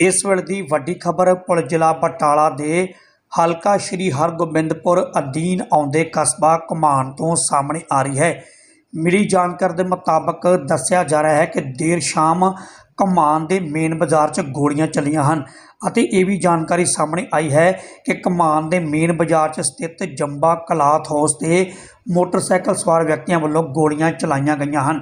ਇਸ ਵੇਲੇ ਦੀ ਵੱਡੀ ਖਬਰ ਪੁਲ ਜ਼ਿਲ੍ਹਾ ਬਟਾਲਾ ਦੇ ਹਲਕਾ ਸ਼੍ਰੀ ਹਰਗੋਬਿੰਦਪੁਰ ਅਧੀਨ ਆਉਂਦੇ ਕਸਬਾ ਕਮਾਨ ਤੋਂ ਸਾਹਮਣੇ ਆ ਰਹੀ ਹੈ। ਮਿਲੀ ਜਾਣਕਾਰੀ ਦੇ ਮੁਤਾਬਕ ਦੱਸਿਆ ਜਾ ਰਿਹਾ ਹੈ ਕਿ ਦੇਰ ਸ਼ਾਮ ਕਮਾਨ ਦੇ ਮੇਨ ਬਾਜ਼ਾਰ 'ਚ ਗੋਲੀਆਂ ਚੱਲੀਆਂ ਹਨ ਅਤੇ ਇਹ ਵੀ ਜਾਣਕਾਰੀ ਸਾਹਮਣੇ ਆਈ ਹੈ ਕਿ ਕਮਾਨ ਦੇ ਮੇਨ ਬਾਜ਼ਾਰ 'ਚ ਸਥਿਤ ਜੰਬਾ ਕਲਾਥ ਹਾਊਸ ਤੇ ਮੋਟਰਸਾਈਕਲ ਸਵਾਰ ਵਿਅਕਤੀਆਂ ਵੱਲੋਂ ਗੋਲੀਆਂ ਚਲਾਈਆਂ ਗਈਆਂ ਹਨ,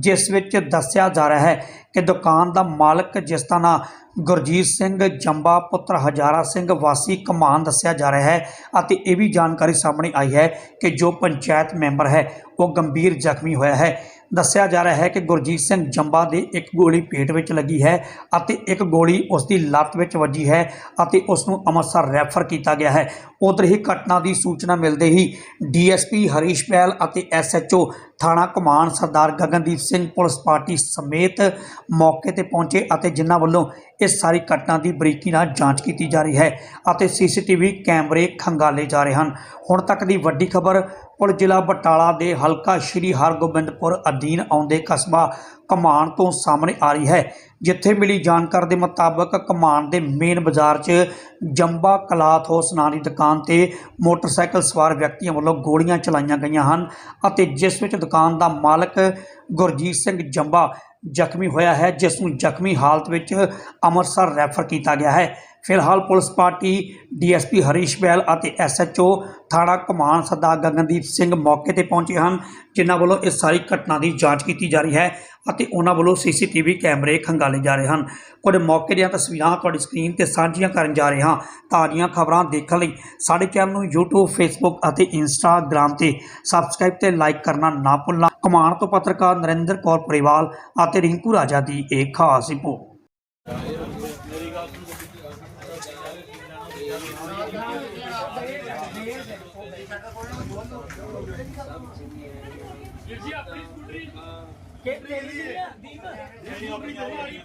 ਜਿਸ ਵਿੱਚ ਦੱਸਿਆ ਜਾ ਰਿਹਾ ਹੈ ਕਿ ਦੁਕਾਨ ਦਾ ਮਾਲਕ ਜਿਸ ਦਾ ਨਾਂ ਗੁਰਜੀਤ ਸਿੰਘ ਜੰਬਾ ਪੁੱਤਰ ਹਜ਼ਾਰਾ ਸਿੰਘ ਵਾਸੀ ਕਮਾਨ ਦੱਸਿਆ ਜਾ ਰਿਹਾ ਹੈ ਅਤੇ ਇਹ ਵੀ ਜਾਣਕਾਰੀ ਸਾਹਮਣੇ ਆਈ ਹੈ ਕਿ ਜੋ ਪੰਚਾਇਤ ਮੈਂਬਰ ਹੈ, ਉਹ ਗੰਭੀਰ ਜ਼ਖਮੀ ਹੋਇਆ ਹੈ। ਦੱਸਿਆ ਜਾ ਰਿਹਾ ਹੈ ਕਿ ਗੁਰਜੀਤ ਸਿੰਘ ਜੰਬਾ ਦੇ ਇੱਕ ਗੋਲੀ ਪੇਟ ਵਿੱਚ ਲੱਗੀ ਹੈ ਅਤੇ ਇੱਕ ਗੋਲੀ ਉਸ ਦੀ ਲੱਤ ਵਿੱਚ ਵੱਜੀ ਹੈ ਅਤੇ ਉਸ ਨੂੰ ਅੰਮ੍ਰਿਤਸਰ ਰੈਫਰ ਕੀਤਾ ਗਿਆ ਹੈ। ਉਧਰ ਹੀ ਘਟਨਾ ਦੀ ਸੂਚਨਾ ਮਿਲਦੇ ਹੀ ਡੀਐਸਪੀ ਹਰੀਸ਼ ਪੈਲ ਅਤੇ ਐਸਐਚਓ ਥਾਣਾ ਕਮਾਨ ਸਰਦਾਰ ਗਗਨਦੀਪ ਸਿੰਘ ਪੁਲਿਸ ਪਾਰਟੀ ਸਮੇਤ ਮੌਕੇ ਤੇ ਪਹੁੰਚੇ ਅਤੇ ਜਿਨ੍ਹਾਂ ਵੱਲੋਂ ਇਸ ਸਾਰੀ ਘਟਨਾ ਦੀ ਬਰੀਕੀ ਨਾਲ ਜਾਂਚ ਕੀਤੀ ਜਾ ਰਹੀ ਹੈ ਅਤੇ ਸੀਸੀਟੀਵੀ ਕੈਮਰੇ ਖੰਗਾਲੇ ਜਾ ਰਹੇ ਹਨ। ਹੁਣ ਤੱਕ ਦੀ ਵੱਡੀ ਖਬਰ, ਪੁਲ ਜ਼ਿਲ੍ਹਾ ਬਟਾਲਾ ਦੇ ਹਲਕਾ ਸ਼੍ਰੀ ਹਰਗੋਬਿੰਦਪੁਰ ਅਧੀਨ ਆਉਂਦੇ ਕਸਬਾ ਕਮਾਨ ਤੋਂ ਸਾਹਮਣੇ ਆ ਰਹੀ ਹੈ। ਜਿੱਥੇ ਮਿਲੀ ਜਾਣਕਾਰੀ ਦੇ ਮੁਤਾਬਕ ਕਮਾਨ ਦੇ ਮੇਨ ਬਾਜ਼ਾਰ 'ਚ ਜੰਬਾ ਕਲਾਥ ਹਾਊਸ ਨਾਂ ਦੀ ਦੁਕਾਨ ਤੇ ਮੋਟਰਸਾਈਕਲ ਸਵਾਰ ਵਿਅਕਤੀਆਂ ਵੱਲੋਂ ਗੋਲੀਆਂ ਚਲਾਈਆਂ ਗਈਆਂ ਹਨ ਅਤੇ ਜਿਸ ਵਿੱਚ ਦੁਕਾਨ ਦਾ ਮਾਲਕ ਗੁਰਜੀਤ ਸਿੰਘ ਜੰਬਾ ਜ਼ਖਮੀ ਹੋਇਆ ਹੈ, ਜਿਸ ਨੂੰ ਜ਼ਖਮੀ ਹਾਲਤ ਵਿੱਚ ਅੰਮ੍ਰਿਤਸਰ ਰੈਫਰ ਕੀਤਾ ਗਿਆ ਹੈ। ਫਿਲਹਾਲ police party, DSP Harish Behl ਅਤੇ ਐਸਐਚਓ ਥਾਣਾ ਕਮਾਨ ਸਰਦਾਰ ਗਗਨਦੀਪ ਸਿੰਘ ਮੌਕੇ ਤੇ ਪਹੁੰਚੇ ਹਨ, ਜਿਨ੍ਹਾਂ ਵੱਲੋਂ ਇਸ ਸਾਰੀ ਘਟਨਾ ਦੀ ਜਾਂਚ ਕੀਤੀ ਜਾ ਰਹੀ ਹੈ ਅਤੇ ਉਹਨਾਂ ਵੱਲੋਂ ਸੀਸੀਟੀਵੀ ਕੈਮਰੇ ਖੰਗਾਲੇ ਜਾ ਰਹੇ ਹਨ। ਕੁਝ ਮੌਕੇ ਦੀਆਂ ਤਸਵੀਰਾਂ ਤੁਹਾਡੀ ਸਕਰੀਨ ਤੇ ਸਾਂਝੀਆਂ ਕਰਨ ਜਾ ਰਹੇ ਹਾਂ। ਤਾਜ਼ੀਆਂ ਖਬਰਾਂ ਦੇਖਣ ਲਈ ਸਾਡੇ ਚੈਨਲ ਨੂੰ YouTube, Facebook ਅਤੇ Instagram ਤੇ ਸਬਸਕ੍ਰਾਈਬ ਤੇ ਲਾਈਕ ਕਰਨਾ ਨਾ ਭੁੱਲਣਾ। ਕਮਾਨ ਤੋਂ ਪੱਤਰਕਾਰ ਨਰਿੰਦਰ ਕੌਰ ਪਰਿਵਾਲ ਅਤੇ ਰਿੰਕੂ ਰਾਜਾ ਦੀ ਇੱਕ ਖਾਸ ਰਿਪੋਰਟ। ਜੀ ਆਪਣੀ ਸਕੂਟਰੀ। ਕੇ ਲੈ ਲਈ ਦੀਪ ਜਿਹੜੀ ਆਪਣੀ ਜਗ੍ਹਾ ਵਾਲੀ